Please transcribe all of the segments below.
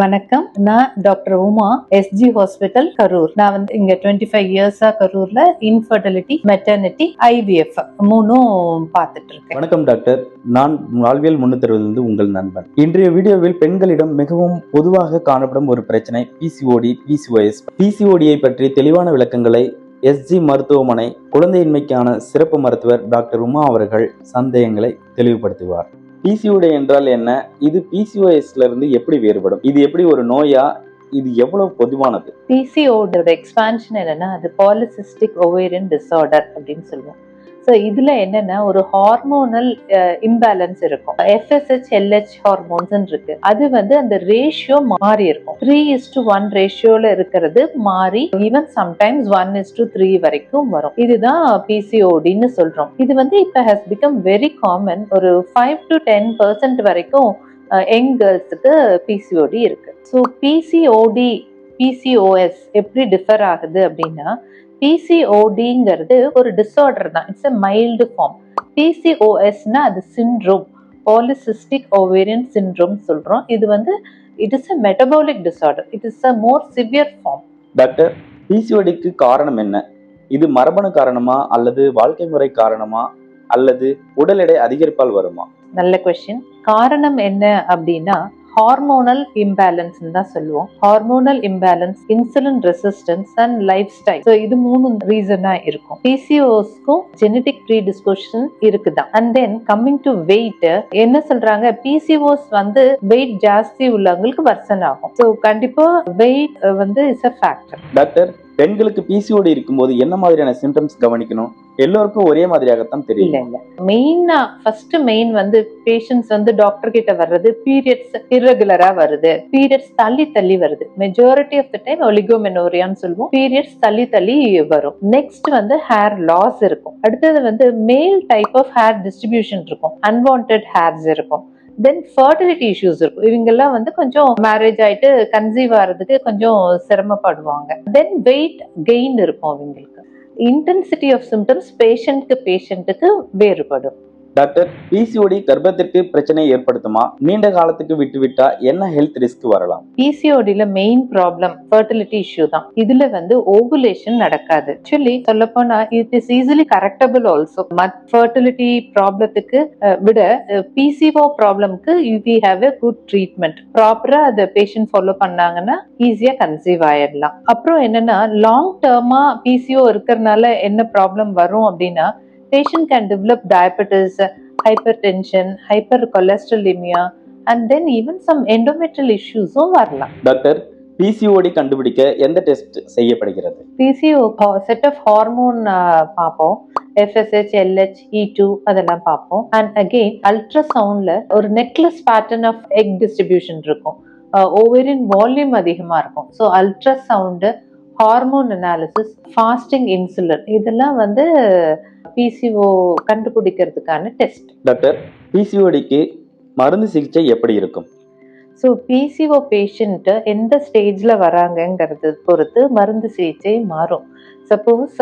வணக்கம். நான் doctor Uma SG hospital Karur. நான் வந்து இங்க டுவெண்ட்டி ஃபைவ் இயர்ஸா கரூர்ல இன்ஃபர்டிலிட்டி மெட்டர்னிட்டி ஐவிஎஃப் மூணும் பார்த்துட்டு இருக்கேன் வணக்கம் டாக்டர். நான் வாழ்வியல் முன்னேற்றுவதிலிருந்து உங்கள் நண்பன். இன்றைய வீடியோவில் பெண்களிடம் மிகவும் பொதுவாக காணப்படும் ஒரு பிரச்சனை பிசிஓடி பிசிஓஎஸ் பிசிஓடியை பற்றி தெளிவான விளக்கங்களை எஸ்ஜி மருத்துவமனை குழந்தையின்மைக்கான சிறப்பு மருத்துவர் டாக்டர் உமா அவர்கள் சந்தேகங்களை தெளிவுபடுத்துவார். பிசிஓடி என்றால் என்ன? இது பிசிஓஎஸ்ல இருந்து எப்படி வேறுபடும்? இது எப்படி ஒரு நோயா? இது எவ்வளவு பொதுவானது? பிசிஓட எக்ஸ்பான்ஷன் என்னன்னா அது பாலிசிஸ்டிக் ஓவேரியன் டிசார்டர் அப்படின்னு சொல்லுவோம். ஸோ இதில் என்னென்னா ஒரு ஹார்மோனல் இம்பேலன்ஸ் இருக்கும். எஃப்எஸ்ஹெச் எல்ஹெச் ஹார்மோன்ஸ் இருக்கு. அது வந்து அந்த ரேஷியோ மாறி இருக்கும். த்ரீ இஸ் டு ஒன் ரேஷியோவில் இருக்கிறது மாறி even sometimes one is to three வரைக்கும் வரும். இதுதான் பிசிஓடின்னு சொல்கிறோம் இது வந்து இப்போ ஹஸ் பிகம் வெரி காமன் ஒரு ஃபைவ் டு டென் பர்சன்ட் வரைக்கும் யங் கேர்ள்ஸுக்கு பிசிஓடி இருக்கு. ஸோ பிசிஓடி பிசிஓஎஸ் எப்படி டிஃபர் ஆகுது அப்படின்னா பிசிஓடிங்கிறது ஒரு டிஸார்டர் தான். இட்ஸ் எ மைல்டு ஃபார்ம் பிசிஓஎஸ்னா அது சிண்ட்ரோம் பாலிசிஸ்டிக் ஓவேரியன் சிண்ட்ரோம் சொல்றோம். இது வந்து it is a metabolic disorder it is a more severe form doctor பிசிஓடிக்கு காரணம் என்ன? இது மரபணு காரணமா அல்லது வாழ்க்கை முறை காரணமா அல்லது உடல் எடை அதிகரிப்பால் வருமா? நல்ல கொஸ்டின் காரணம் என்ன அப்படின்னா ஹார்மோனல் இம்பேலன்ஸ் தான் சொல்லுவோம். Hormonal imbalance insulin resistance and lifestyle so இது மூணு ரீசனா இருக்கும். பிசிஓஸ்க்கும் ஜெனட்டிக் ப்ரீ டிஸ்கோஷன் இருக்குதான். And then coming to weight என்ன சொல்றாங்க? பிசிஓஸ் வந்து வெயிட் ஜாஸ்தி உள்ளவங்களுக்கு வர்சன் ஆகும். ஸோ கண்டிப்பா வெயிட் வந்து இஸ் அ ஃபேக்டர் டாக்டர் பெண்களுக்கு பிசிஓடி இருக்கும்போது என்ன மாதிரியான சிம்டம்ஸ் கவனிக்கணும்? எல்லோருக்கும் ஒரே மாதிரியாகத்தான் தெரியும். இல்ல மெயினா ஃபர்ஸ்ட் மெயின் வந்து பேஷண்ட்ஸ் வந்து டாக்டர் கிட்ட வர்றது பீரியட்ஸ் இரெகுலரா வருது. பீரியட்ஸ் தள்ளி தள்ளி வருது. மெஜாரிட்டி ஆஃப் த டைம் ஒலிகோமெனோரியான்னு சொல்லுவோம். பீரியட்ஸ் தள்ளி தள்ளி வரும். நெக்ஸ்ட் வந்து ஹேர் லாஸ் இருக்கும். அடுத்தது வந்து male type of hair distribution இருக்கும். அன்வான்ட் ஹேர்ஸ் இருக்கும். தென் ஃபர்டிலிட்டி இஷ்யூஸ் இருக்கும். இவங்கெல்லாம் வந்து கொஞ்சம் மேரேஜ் ஆயிட்டு கன்சீவ் ஆகிறதுக்கு கொஞ்சம் சிரமப்படுவாங்க. தென் வெயிட் கெயின் இருக்கும் அவங்களுக்கு. இன்டென்சிட்டி ஆஃப் சிம்டம்ஸ் பேஷண்ட்க்கு பேஷண்ட்டுக்கு வேறுபடும். டாக்டர் பிசிஓடி கர்ப்பத்திற்கு பிரச்சனை ஏற்படுத்துமா? நீண்ட காலத்துக்கு விட்டுவிட்டா என்ன ஹெல்த் ரிஸ்க் வரலாம்? பிசிஓடியில் மெயின் ப்ராப்ளம் ஃபர்டிலிட்டி இஷ்யூ தான். இதுல வந்து ஓவுலேஷன் நடக்காது. ஆக்சுவலி சொல்ல போனா it is easily correctable also மத் ஃபர்டிலிட்டி ப்ராப்ளத்துக்கு விட PCO ப்ராப்ளம்க்கு we have a good treatment ப்ராப்பரா அதை பேஷண்ட் ஃபாலோ பண்ணாங்கன்னா ஈஸியா கன்சீவ் ஆயிடலாம் அப்புறம் என்னன்னா லாங் டேர்மா பிசிஓ இருக்கிறதுனால என்ன ப்ராப்ளம் வரும் அப்படின்னா patient can develop diabetes, hypertension, hypercholesterolemia, and then even some endometrial issues வரலாம். டாக்டர் பிசிஓடி கண்டுபிடிக்க எந்த டெஸ்ட் செய்யப்படுகிறது? பிசிஓ செட் ஆஃப் ஹார்மோன் பார்ப்போம். எஃப்எஸ்ஹெச் எல்ஹெச் இ டூ அதெல்லாம் பார்ப்போம். அண்ட் அகெயின் அல்ட்ராசவுண்ட்ல ஒரு necklace pattern of egg distribution இருக்கும். ஓவரின் வால்யூம் அதிகமாக இருக்கும். So ultrasound hormone analysis fasting insulin இதெல்லாம் வந்து பிசிஓ கண்டுபிடிக்கிறதுக்கான டெஸ்ட் டாக்டர் பிசிஓடிக்கு மருந்து சிகிச்சை எப்படி இருக்கும்? ஸோ பிசிஓ பேஷண்ட்டு எந்த ஸ்டேஜில் வராங்கங்கிறது பொறுத்து மருந்து சிகிச்சை மாறும். சப்போஸ்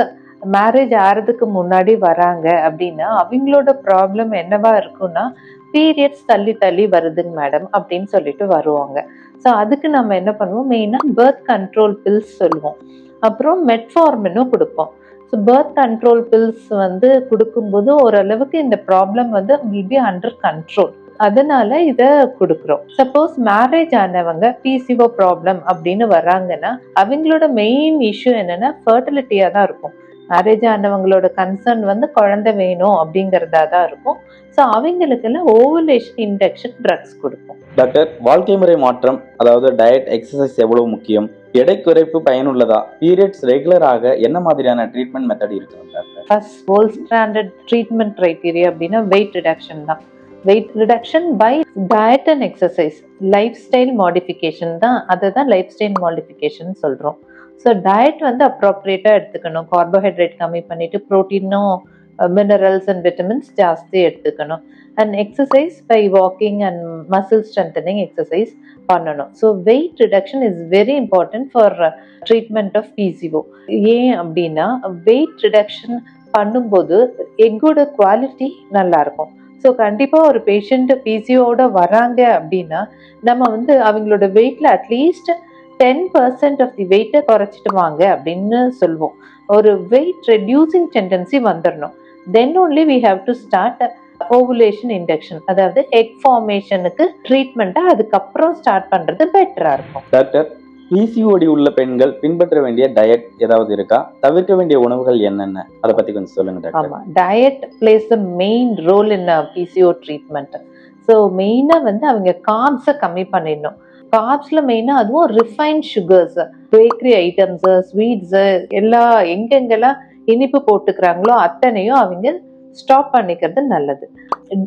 மேரேஜ் ஆகிறதுக்கு முன்னாடி வராங்க அப்படின்னா அவங்களோட ப்ராப்ளம் என்னவா இருக்கும்னா பீரியட்ஸ் தள்ளி தள்ளி வருதுங்க மேடம் அப்படின்னு சொல்லிட்டு வருவாங்க. ஸோ அதுக்கு நம்ம என்ன பண்ணுவோம்? மெயினாக பேர்த் கண்ட்ரோல் பில்ஸ் சொல்லுவோம். அப்புறம் மெட்ஃபார்மினும் கொடுப்போம். ஸோ பேர்த் கண்ட்ரோல் பில்ஸ் வந்து கொடுக்கும்போது ஓரளவுக்கு இந்த ப்ராப்ளம் வந்து வில் பி அண்டர் கண்ட்ரோல் அதனால இதை கொடுக்குறோம். சப்போஸ் மேரேஜ் ஆனவங்க பிசிஓ ப்ராப்ளம் அப்படின்னு வர்றாங்கன்னா அவங்களோட மெயின் இஷ்யூ என்னன்னா ஃபர்டிலிட்டியாக தான் இருக்கும். மேரேஜ் ஆனவங்களோட கன்சர்ன் வந்து குழந்தை வேணும் அப்படிங்கிறதா தான் இருக்கும். ஸோ அவங்களுக்கெல்லாம் ஓவலேஷன் இன்டெக்ஷன் ட்ரக்ஸ் கொடுப்போம் டாக்டர் வாழ்க்கை முறை மாற்றம் அதாவது டயட் எக்ஸசைஸ் எவ்வளவு முக்கியம்? எடை குறைப்பு பயனுள்ளதா? பீரியட்ஸ் ரெகுலராக என்ன மாதிரியான treatment method doctor first gold standard treatment criteria அப்படின்னா வெயிட் ரிடக்ஷன் தான். Weight reduction by diet and exercise lifestyle modification தான் அதை தான் லைஃப் ஸ்டைல் மாடிஃபிகேஷன் சொல்கிறோம் ஸோ டயட் வந்து அப்ரோப்ரியேட்டாக எடுத்துக்கணும். கார்போஹைட்ரேட் கம்மி பண்ணிவிட்டு ப்ரோட்டீனும் மினரல்ஸ் அண்ட் விட்டமின்ஸ் ஜாஸ்தி எடுத்துக்கணும். And exercise by walking and muscle strengthening exercise பண்ணணும். So weight reduction is very important for treatment of PCO ஏன் அப்படின்னா வெயிட் ரிடக்ஷன் பண்ணும்போது எக்கோட குவாலிட்டி நல்லாயிருக்கும். ஸோ கண்டிப்பாக ஒரு பேஷண்ட்டு பிசிஓட வராங்க அப்படின்னா நம்ம வந்து அவங்களோட வெயிட்டில் at least ten percent of the வெயிட்டை குறைச்சிட்டு வாங்க அப்படின்னு சொல்லுவோம் ஒரு வெயிட் ரெடியூசிங் டெண்டன்சி வந்துடணும் then only we have to start ovulation induction அதாவது எக் ஃபார்மேஷனுக்கு ட்ரீட்மெண்ட்டை அதுக்கப்புறம் ஸ்டார்ட் பண்ணுறது பெட்டராக இருக்கும். டாக்டர் பிசிஓடி உள்ள பெண்கள் பின்பற்ற வேண்டிய டயட் ஏதாவது இருக்கா? தவிர்க்க வேண்டிய உணவுகள் என்னென்ன? அதை பத்தி கொஞ்சம் சொல்லுங்க டாக்டர் ஆமாம் diet plays a main role in PCO treatment so மெயினாக வந்து அவங்க கார்ப்ஸை கம்மி பண்ணிடணும். கார்ப்ஸில் மெயினாக அதுவும் refined sugars bakery items sweets எல்லா எங்கெங்கெல்லாம் இனிப்பு போட்டுக்கிறாங்களோ அத்தனையும் அவங்க ஸ்டாப் பண்ணிக்கிறது நல்லது.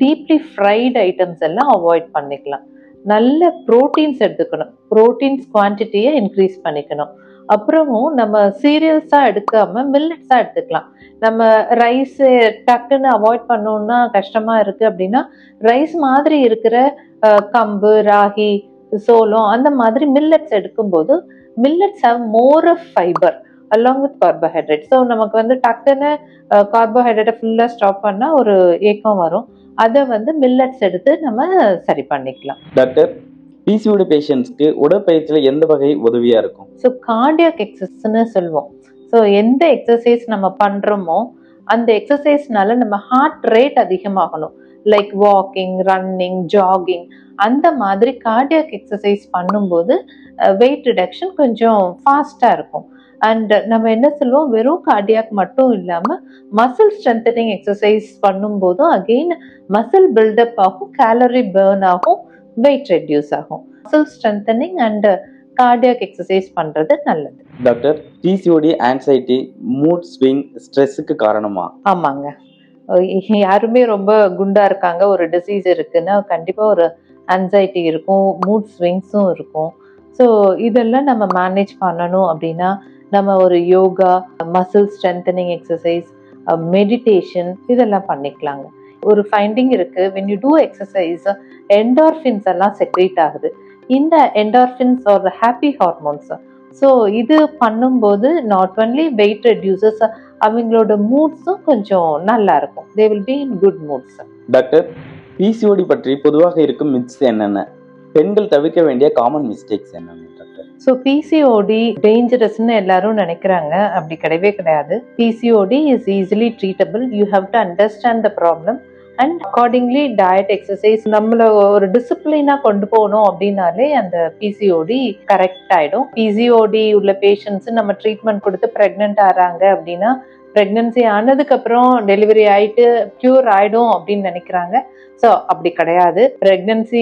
டீப்லி ஃப்ரைடு ஐட்டம்ஸ் எல்லாம் அவாய்ட் பண்ணிக்கலாம். நல்ல ப்ரோட்டீன்ஸ் எடுத்துக்கணும். ப்ரோட்டீன்ஸ் குவான்டிட்டியை இன்க்ரீஸ் பண்ணிக்கணும். அப்புறமும் நம்ம சீரியல்ஸாக எடுக்காமல் மில்லட்ஸாக எடுத்துக்கலாம். நம்ம ரைஸு டக்குன்னு அவாய்ட் பண்ணோன்னா கஷ்டமாக இருக்குது அப்படின்னா ரைஸ் மாதிரி இருக்கிற கம்பு ராகி சோளம் அந்த மாதிரி மில்லட்ஸ் எடுக்கும்போது millets have more of fibre along with carbohydrate so நமக்கு வந்து டக்குன்னு கார்போஹைட்ரேட்டை ஃபுல்லாக ஸ்டாப் பண்ணால் ஒரு ஏக்கம் வரும். அதை வந்து மில்லட்ஸ் எடுத்து நம்ம சரி பண்ணிக்கலாம். டாக்டர் பிசிஓடி பேஷண்ட்ஸ்க்கு உடற்பயிற்சியில எந்த வகை உதவியா இருக்கும்? ஸோ கார்டியாக் எக்ஸசைஸ்னு சொல்லுவோம். ஸோ எந்த எக்ஸசைஸ் நம்ம பண்ணுறோமோ அந்த எக்ஸசைஸ்னால நம்ம ஹார்ட் ரேட் அதிகமாகணும். லைக் வாக்கிங் ரன்னிங் ஜாகிங் அந்த மாதிரி கார்டியாக் எக்ஸசைஸ் பண்ணும்போது வெயிட் ரிடக்ஷன் கொஞ்சம் ஃபாஸ்ட்டாக இருக்கும். அண்ட் நம்ம என்ன சொல்லுவோம்? வெறும் கார்டியாக் மட்டும் இல்லாமல் மசில் ஸ்ட்ரென்தனிங் எக்ஸசைஸ் பண்ணும்போதும் அகெயின் மசில் பில்டப் ஆகும் கேலரி பேர்ன் ஆகும் வெயிட் ரெடியூஸ் ஆகும். Muscle strengthening and cardiac exercise பண்ணுறது நல்லது. Doctor PCOD anxiety mood swing ஸ்ட்ரெஸ்ஸுக்கு காரணமா? ஆமாங்க. யாருமே ரொம்ப குண்டா இருக்காங்க. ஒரு டிசீஸ் இருக்குன்னா கண்டிப்பாக ஒரு anxiety இருக்கும் மூட் ஸ்விங்ஸும் இருக்கும். ஸோ இதெல்லாம் நம்ம மேனேஜ் பண்ணணும் அப்படின்னா நம்ம ஒரு yoga muscle strengthening exercise meditation இதெல்லாம் பண்ணிக்கலாங்க. ஒரு ஃபைண்டிங் இருக்கு. When you do exercise endorphins எல்லாம் செக்ரேட் ஆகுது. இந்த என்டார்ஃபின்ஸ் ஒரு ஹாப்பி ஹார்மோன்ஸ் ஸோ இது பண்ணும்போது நாட் ஒன்லி வெயிட் ரெடியூசஸ் அவங்களோட மூட்ஸும் கொஞ்சம் நல்லா இருக்கும். They will be in good moods doctor PCOD பற்றி பொதுவாக இருக்கும் மித்ஸ் என்னென்ன? பெண்கள் தவிர்க்க வேண்டிய காமன் மிஸ்டேக்ஸ் என்னென்ன டாக்டர் ஸோ பிசிஓடி டேஞ்சரஸ்னு எல்லாரும் நினைக்கிறாங்க. அப்படி கிடையவே கிடையாது. PCOD is easily treatable you have to understand the problem and accordingly diet exercise நம்மள ஒரு டிசிப்ளினாக கொண்டு போகணும் அப்படின்னாலே அந்த பிசிஓடி கரெக்ட் ஆகிடும் பிசிஓடி உள்ள பேஷண்ட்ஸ் நம்ம ட்ரீட்மெண்ட் கொடுத்து ப்ரெக்னென்ட் ஆகிறாங்க அப்படின்னா ப்ரெக்னன்சி ஆனதுக்கப்புறம் டெலிவரி ஆயிட்டு க்யூர் ஆகிடும் அப்படின்னு நினைக்கிறாங்க. ஸோ அப்படி கிடையாது. ப்ரெக்னென்சி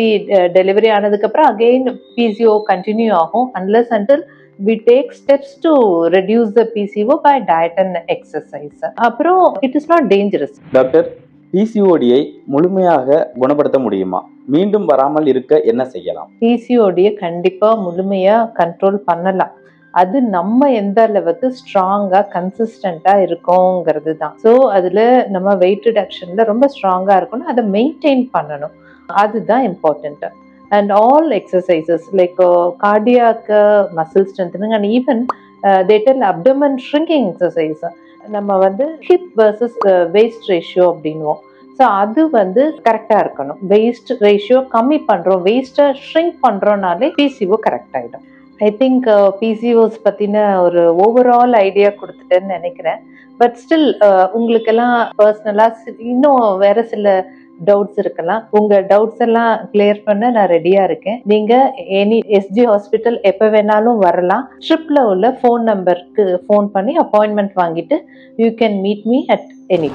டெலிவரி ஆனதுக்கப்புறம் அகெயின் பிசிஓ கண்டினியூ ஆகும். Unless until we take steps to reduce the PCO by diet and exercise அப்புறம் it is not dangerous doctor பிசிஓடியை முழுமையாக குணப்படுத்த முடியுமா? மீண்டும் வராமல் இருக்க என்ன செய்யலாம்? பிசிஓடியை கண்டிப்பாக முழுமையாக கண்ட்ரோல் பண்ணலாம். அது நம்ம எந்த அளவுக்கு ஸ்ட்ராங்காக கன்சிஸ்டண்ட்டாக இருக்கோங்கிறது தான். ஸோ அதில் நம்ம வெயிட் ரிடக்ஷனில் ரொம்ப ஸ்ட்ராங்காக இருக்கணும். அதை மெயின்டைன் பண்ணணும். அதுதான் important and all exercises like cardiac muscle strengthening and even total abdomen shrinking exercise நம்ம வந்து ஹிப் வர்சஸ் வேஸ்ட் ரேஷியோ அப்படின்வோம் ஸோ அது வந்து கரெக்டாக இருக்கணும். வேஸ்ட் ரேஷியோ கம்மி பண்ணுறோம் வேஸ்ட்டை ஷ்ரிங்க் பண்ணுறோனாலே பிசிஓ கரெக்ட் ஆகிடும் ஐ திங்க் uh, பிசிஓஸ் பற்றின ஒரு ஓவரால் ஐடியா கொடுத்துட்டேன்னு நினைக்கிறேன். பட் ஸ்டில் uh, உங்களுக்கெல்லாம் பர்சனலாக இன்னும் வேற சில டவுட்ஸ் இருக்கலாம். உங்க டவுட்ஸ் எல்லாம் கிளியர் பண்ண நான் ரெடியா இருக்கேன். நீங்க எனி எஸ்ஜி ஹாஸ்பிட்டல் எப்ப வேணாலும் வரலாம். ட்ரிப்ல உள்ள ஃபோன் நம்பருக்கு ஃபோன் பண்ணி அப்பாயின்மெண்ட் வாங்கிட்டு you can meet me at any